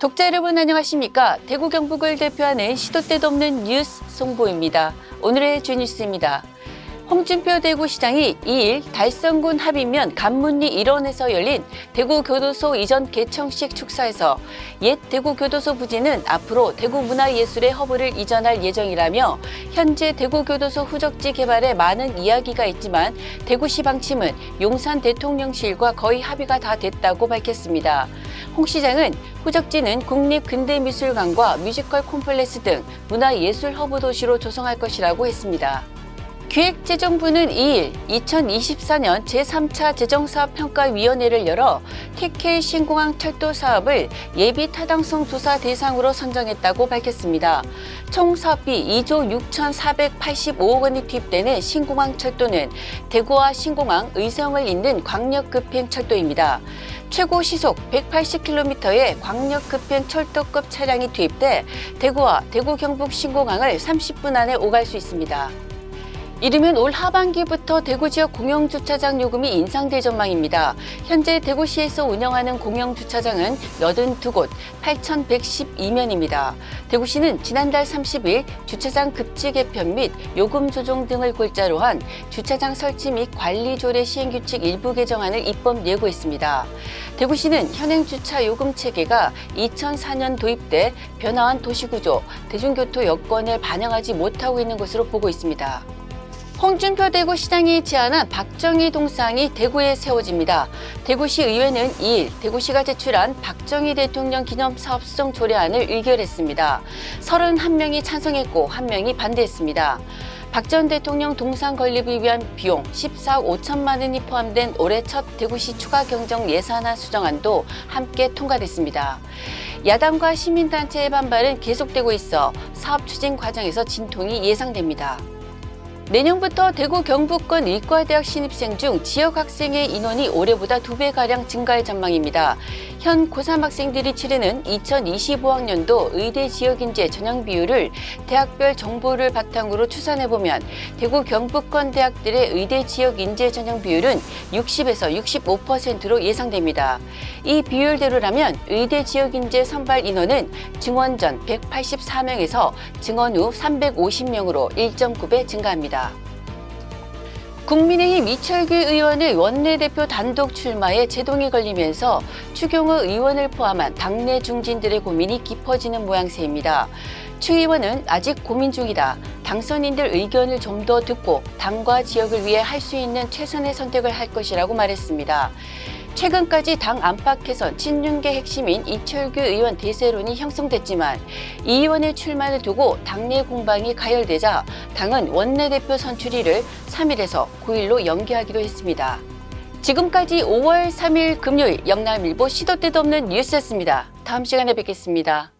독자 여러분 안녕하십니까? 대구 경북을 대표하는 시도 때도 없는 뉴스 송보입니다. 오늘의 주뉴스입니다. 홍준표 대구시장이 2일 달성군 합의면 간문리 일원에서 열린 대구교도소 이전 개청식 축사에서 옛 대구교도소 부지는 앞으로 대구문화예술의 허브를 이전할 예정이라며 현재 대구교도소 후적지 개발에 많은 이야기가 있지만 대구시 방침은 용산 대통령실과 거의 합의가 다 됐다고 밝혔습니다. 홍 시장은 후적지는 국립근대미술관과 뮤지컬 콤플렉스 등 문화예술 허브 도시로 조성할 것이라고 했습니다. 기획재정부는 2일 2024년 제3차 재정사업평가위원회를 열어 TK 신공항 철도 사업을 예비 타당성 조사 대상으로 선정했다고 밝혔습니다. 총 사업비 2조 6,485억 원이 투입되는 신공항 철도는 대구와 신공항 의성을 잇는 광역급행 철도입니다. 최고 시속 180km의 광역급행 철도급 차량이 투입돼 대구와 대구 경북 신공항을 30분 안에 오갈 수 있습니다. 이르면 올 하반기부터 대구 지역 공영주차장 요금이 인상될 전망입니다. 현재 대구시에서 운영하는 공영주차장은 82곳, 8,112면입니다. 대구시는 지난달 30일 주차장 급지 개편 및 요금 조정 등을 골자로 한 주차장 설치 및 관리 조례 시행규칙 일부 개정안을 입법 예고했습니다. 대구시는 현행 주차 요금 체계가 2004년 도입돼 변화한 도시구조, 대중교통 여건을 반영하지 못하고 있는 것으로 보고 있습니다. 홍준표 대구 시장이 제안한 박정희 동상이 대구에 세워집니다. 대구시 의회는 2일 대구시가 제출한 박정희 대통령 기념 사업 수정 조례안을 의결했습니다. 31명이 찬성했고 1명이 반대했습니다. 박전 대통령 동상 건립을 위한 비용 14억 5천만 원이 포함된 올해 첫 대구시 추가 경정 예산안 수정안도 함께 통과됐습니다. 야당과 시민단체의 반발은 계속되고 있어 사업 추진 과정에서 진통이 예상됩니다. 내년부터 대구 경북권 의과대학 신입생 중 지역 학생의 인원이 올해보다 두 배가량 증가할 전망입니다. 현 고3 학생들이 치르는 2025학년도 의대 지역인재 전형 비율을 대학별 정보를 바탕으로 추산해보면 대구 경북권 대학들의 의대 지역 인재 전형 비율은 60에서 65%로 예상됩니다. 이 비율대로라면 의대 지역 인재 선발 인원은 증원 전 184명에서 증원 후 350명으로 1.9배 증가합 니다. 국민의힘 이철규 의원의 원내대표 단독 출마에 제동이 걸리면서 추경호 의원을 포함한 당내 중진들의 고민이 깊어지는 모양새입니다. 추 의원은 아직 고민 중이다. 당선인들 의견을 좀 더 듣고 당과 지역을 위해 할 수 있는 최선의 선택을 할 것이라고 말했습니다. 최근까지 당 안팎에선 친윤계 핵심인 이철규 의원 대세론이 형성됐지만 이 의원의 출마를 두고 당내 공방이 가열되자 당은 원내대표 선출일을 3일에서 9일로 연기하기로 했습니다. 지금까지 5월 3일 금요일 영남일보 시도 때도 없는 뉴스였습니다. 다음 시간에 뵙겠습니다.